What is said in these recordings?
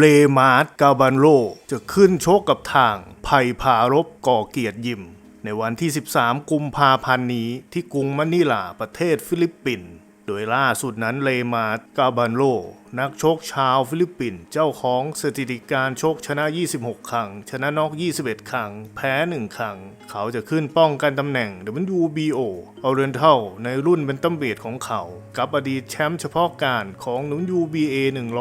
เรมาร์ตกาบันโลจะขึ้นโชกกับทางไผ่ผารบก่อเกียรติยิม ในวันที่ 13 กุมภาพันธ์นี้ที่กรุงมะนิลาประเทศฟิลิปปินส์โดยล่าสุดนั้นเลมาร์ตกาบันโล นักชกชาวฟิลิปปินส์เจ้าของสถิติการชกชนะ 26 ครั้ง ชนะนอก 21 ครั้ง แพ้ 1 ครั้ง เขาจะขึ้นป้องกันตำแหน่ง WBO Oriental ในรุ่นเป็นตัมเบดของเขา กับอดีตแชมป์เฉพาะการของ WBA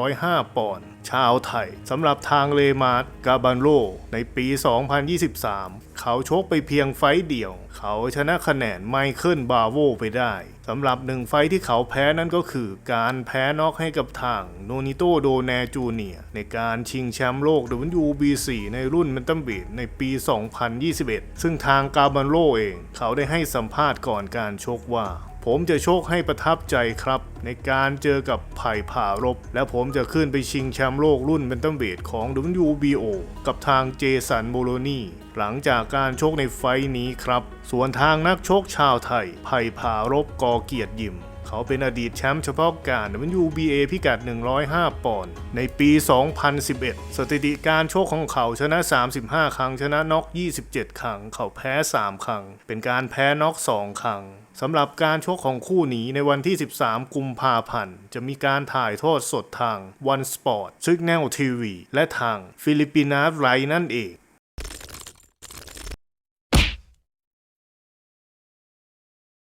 105 ปอนด์ ชาวไทยสำหรับทางเลมาร์ตกาบันโลในปี 2023 เขาชกไปเพียงไฟเดียว เขาชนะคะแนนไมเคิลบาโวไปได้สำหรับหนึ่งไฟที่เขาแพ้นั่นก็คือการแพ้น็อกให้กับทางโนนิโตโดแนจูเนียในการชิงแชมป์โลก WBC ในรุ่นเมนตัมเบดในปี 2021 ซึ่งทางกาบันโลเอง เขาได้ให้สัมภาษณ์ก่อนการชกว่าผมจะโชคให้ประทับใจครับ ในการเจอกับไผ่ผ่ารบ และผมจะขึ้นไปชิงแชมป์โลกรุ่นเบนตัมเบดของ WBO กับทางเจสันโบโลนีหลังจากการชกในไฟนี้ครับ ส่วนทางนักชกชาวไทย ไผ่ผ่ารบกอเกียรติยิมเขาเป็นอดีตแชมป์เฉพาะการ WBA พิกัด 105 ปอนด์ ในปี 2011 สถิติการโชคของเขาชนะ 35 ครั้ง ชนะน็อก 27 ครั้ง เขาแพ้ 3 ครั้ง เป็นการแพ้น็อก 2 ครั้ง สำหรับการชกของคู่นี้ในวันที่ 13 กุมภาพันธ์ จะมีการถ่ายทอดสดทาง One Sport Signal TV และทาง Filipina r i นั่นเอง